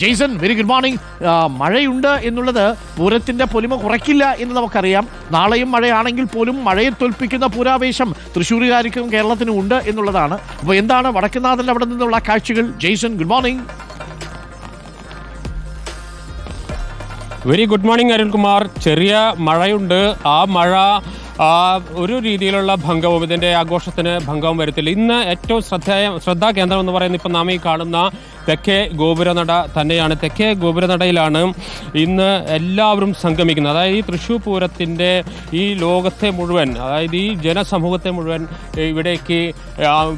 Jason very good morning മഴയുണ്ട് എന്നുള്ളത് പൂരത്തിന്റെ പൊലിമ കുറയ്ക്കില്ല എന്ന് നമുക്കറിയാം. നാളെയും മഴയാണെങ്കിൽ പോലും മഴയെ തോൽപ്പിക്കുന്ന പൂരാവേശം തൃശ്ശൂരുകാർക്കും കേരളത്തിനും ഉണ്ട് എന്നുള്ളതാണ്. അപ്പോൾ എന്താണ് വടക്കുന്നാഥന്റെ അവിടെ നിന്നുള്ള കാഴ്ചകൾ? Jaison good morning very good morning Arunkumar. ചെറിയ മഴയുണ്ട്. ആ മഴ ഒരു രീതിയിലുള്ള ഭംഗവും ഇതിന്റെ ആഘോഷത്തിന് ഭംഗവും വരുത്തില്ല. ഇന്ന് ഏറ്റവും ശ്രദ്ധേയ ശ്രദ്ധാകേന്ദ്രം എന്ന് പറയുന്നത് ഇപ്പം നാം ഈ കാണുന്ന തെക്കേ ഗോപുരനട തന്നെയാണ്. തെക്കേ ഗോപുരനടയിലാണ് ഇന്ന് എല്ലാവരും സംഗമിക്കുന്നത്. അതായത് ഈ തൃശ്ശൂർ പൂരത്തിന്റെ ഈ ലോകത്തെ മുഴുവൻ അതായത് ഈ ജനസമൂഹത്തെ മുഴുവൻ ഇവിടേക്ക്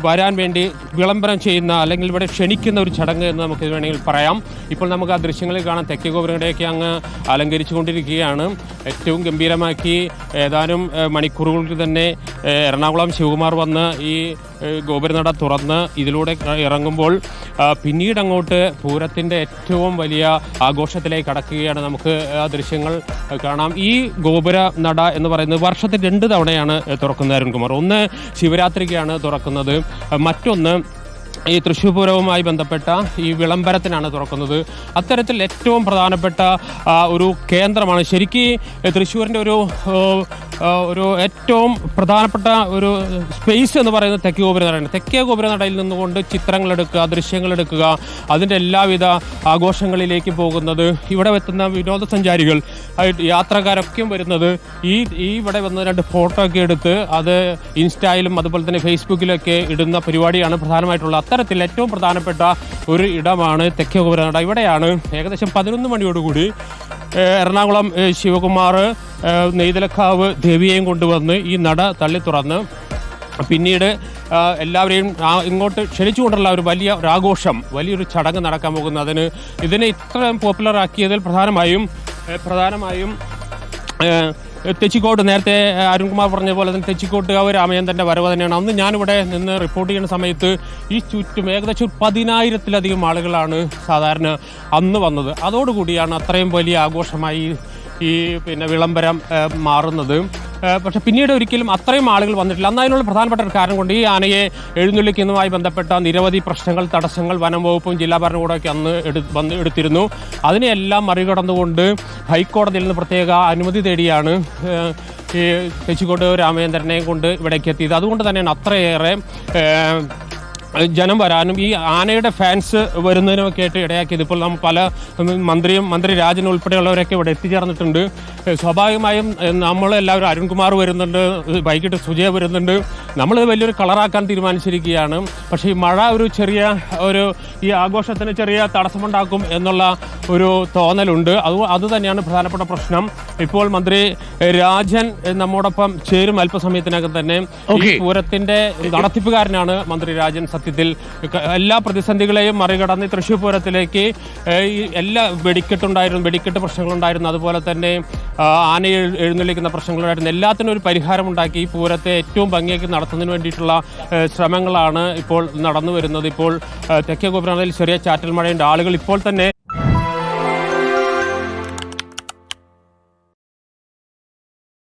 വരാൻ വേണ്ടി വിളംബരം ചെയ്യുന്ന അല്ലെങ്കിൽ ഇവിടെ ക്ഷണിക്കുന്ന ഒരു ചടങ്ങ് എന്ന് നമുക്ക് വേണമെങ്കിൽ പറയാം. ഇപ്പോൾ നമുക്ക് ആ ദൃശ്യങ്ങളിൽ കാണാം. തെക്കേ ഗോപുരയുടെയൊക്കെ അങ്ങ് അലങ്കരിച്ചു കൊണ്ടിരിക്കുകയാണ് ഏറ്റവും ഗംഭീരമാക്കി ഏതാനും മണിക്കൂറുകൾക്ക് തന്നെ എറണാകുളം ശിവകുമാർ വന്ന് ഈ ഗോപുരനട തുറന്ന് ഇതിലൂടെ ഇറങ്ങുമ്പോൾ പിന്നീട് അങ്ങോട്ട് പൂരത്തിന്റെ ഏറ്റവും വലിയ ആഘോഷത്തിലേക്ക് കടക്കുകയാണ് നമുക്ക് ആ ദൃശ്യങ്ങൾ കാണാം. ഈ ഗോപുര നട എന്ന് പറയുന്നത് വർഷത്തിൽ രണ്ട് തവണയാണ് തുറക്കുന്നത് അരുൺകുമാർ. ഒന്ന് ശിവരാത്രിക്കാണ് തുറക്കുന്നത്. മറ്റൊന്ന് ഈ തൃശ്ശൂർ പൂരവുമായി ബന്ധപ്പെട്ട ഈ വിളംബരത്തിനാണ് തുറക്കുന്നത്. അത്തരത്തിൽ ഏറ്റവും പ്രധാനപ്പെട്ട ഒരു കേന്ദ്രമാണ്. ശരിക്കും തൃശ്ശൂരിന്റെ ഒരു ഒരു ഏറ്റവും പ്രധാനപ്പെട്ട ഒരു സ്പേസ് എന്ന് പറയുന്നത് തെക്കേ ഗോപുരനടയാണ് തെക്കേ ഗോപുരനടയിൽ നിന്നുകൊണ്ട് ദൃശ്യങ്ങൾ എടുക്കുക അതിന്റെ എല്ലാവിധ ആഘോഷങ്ങളിലേക്ക് പോകുന്നത് ഇവിടെ എത്തുന്ന വിനോദസഞ്ചാരികൾ ആയിട്ട് യാത്രക്കാരൊക്കെയും വരുന്നത് ഈ ഈ ഇവിടെ വന്ന് രണ്ട് ഫോട്ടോ ഒക്കെ എടുത്ത് അത് ഇൻസ്റ്റയിലും അതുപോലെ തന്നെ ഫേസ്ബുക്കിലൊക്കെ ഇടുന്ന പരിപാടിയാണ് പ്രധാനമായിട്ടുള്ള അത്തരത്തിൽ ഏറ്റവും പ്രധാനപ്പെട്ട ഒരു ഇടമാണ് തെക്കേ ഗോപുരനട ഇവിടെയാണ് ഏകദേശം പതിനൊന്ന് മണിയോടുകൂടി എറണാകുളം ശിവകുമാർ നെയ്തലക്കാവ് ദേവിയെയും കൊണ്ടുവന്ന് ഈ നട തള്ളി തുറന്ന് പിന്നീട് എല്ലാവരെയും ഇങ്ങോട്ട് ക്ഷണിച്ചുകൊണ്ടുള്ള ഒരു വലിയ ഒരാഘോഷം വലിയൊരു ചടങ്ങ് നടക്കാൻ പോകുന്നു. അതിന് ഇതിനെ ഇത്രയും പോപ്പുലർ ആക്കിയതിൽ പ്രധാനമായും പ്രധാനമായും തെച്ചിക്കോട്ട് നേരത്തെ അരുൺകുമാർ പറഞ്ഞ പോലെ തന്നെ തെച്ചിക്കോട്ടുകാവ് രാമചന്ദ്രന്റെ വരവ് തന്നെയാണ്. അന്ന് ഞാനിവിടെ നിന്ന് റിപ്പോർട്ട് ചെയ്യുന്ന സമയത്ത് ഈ ചുറ്റും ഏകദേശം പതിനായിരത്തിലധികം ആളുകളാണ് സാധാരണ അന്ന് വന്നത്. അതോടുകൂടിയാണ് അത്രയും വലിയ ആഘോഷമായി ഈ പിന്നെ വിളംബരം മാറുന്നത്. പക്ഷെ പിന്നീട് ഒരിക്കലും അത്രയും ആളുകൾ വന്നിട്ടില്ല. അന്ന് അതിനുള്ള പ്രധാനപ്പെട്ട ഒരു കാരണം കൊണ്ട് ഈ ആനയെ എഴുന്നള്ളിക്കുന്നതുമായി ബന്ധപ്പെട്ട നിരവധി പ്രശ്നങ്ങൾ തടസ്സങ്ങൾ വനം വകുപ്പും ജില്ലാ ഭരണകൂടമൊക്കെ അന്ന് വന്ന് എടുത്തിരുന്നു. അതിനെയെല്ലാം മറികടന്നുകൊണ്ട് ഹൈക്കോടതിയിൽ നിന്ന് പ്രത്യേക അനുമതി തേടിയാണ് ഈ തെച്ചിക്കോട്ട് രാമചന്ദ്രനെ കൊണ്ട് ഇവിടേക്ക് എത്തിയത്. അതുകൊണ്ട് തന്നെയാണ് അത്രയേറെ ജനം വരാനും ഈ ആനയുടെ ഫാൻസ് വരുന്നതിനുമൊക്കെ ആയിട്ട് ഇടയാക്കിയത്. ഇപ്പോൾ നാം പല മന്ത്രിയും മന്ത്രി രാജൻ ഉൾപ്പെടെയുള്ളവരൊക്കെ ഇവിടെ എത്തിച്ചേർന്നിട്ടുണ്ട്. സ്വാഭാവികമായും നമ്മളെല്ലാവരും അരുൺകുമാർ വരുന്നുണ്ട് വൈകിട്ട് സുജയ വരുന്നുണ്ട്. നമ്മൾ വലിയൊരു കളറാക്കാൻ തീരുമാനിച്ചിരിക്കുകയാണ്. പക്ഷേ ഈ മഴ ഒരു ചെറിയ ഒരു ഈ ആഘോഷത്തിന് ചെറിയ തടസ്സമുണ്ടാക്കും എന്നുള്ള ഒരു തോന്നലുണ്ട്. അത് അത് തന്നെയാണ് പ്രധാനപ്പെട്ട പ്രശ്നം. ഇപ്പോൾ മന്ത്രി രാജൻ നമ്മോടൊപ്പം ചേരും അല്പസമയത്തിനകം തന്നെ. ഈ പൂരത്തിന്റെ നടത്തിപ്പുകാരനാണ് മന്ത്രി രാജൻ സത്യത്തിൽ എല്ലാ പ്രതിസന്ധികളെയും മറികടന്ന് തൃശ്ശൂർ പൂരത്തിലേക്ക് എല്ലാ വെടിക്കെട്ടുണ്ടായിരുന്നു വെടിക്കെട്ട് പ്രശ്നങ്ങളുണ്ടായിരുന്നു. അതുപോലെ തന്നെ ആന എഴുന്നള്ളിക്കുന്ന പ്രശ്നങ്ങളുണ്ടായിരുന്നു. എല്ലാത്തിനും ഒരു പരിഹാരം ഉണ്ടാക്കി ഈ പൂരത്തെ ഏറ്റവും ഭംഗിയാക്കി നടത്തുന്നതിന് വേണ്ടിയിട്ടുള്ള ശ്രമങ്ങളാണ് ഇപ്പോൾ നടന്നു വരുന്നത്. ഇപ്പോൾ തെക്കേ ഗോപുരങ്ങളിൽ ചെറിയ ചാറ്റൽ മഴയുണ്ട്. ആളുകൾ ഇപ്പോൾ തന്നെ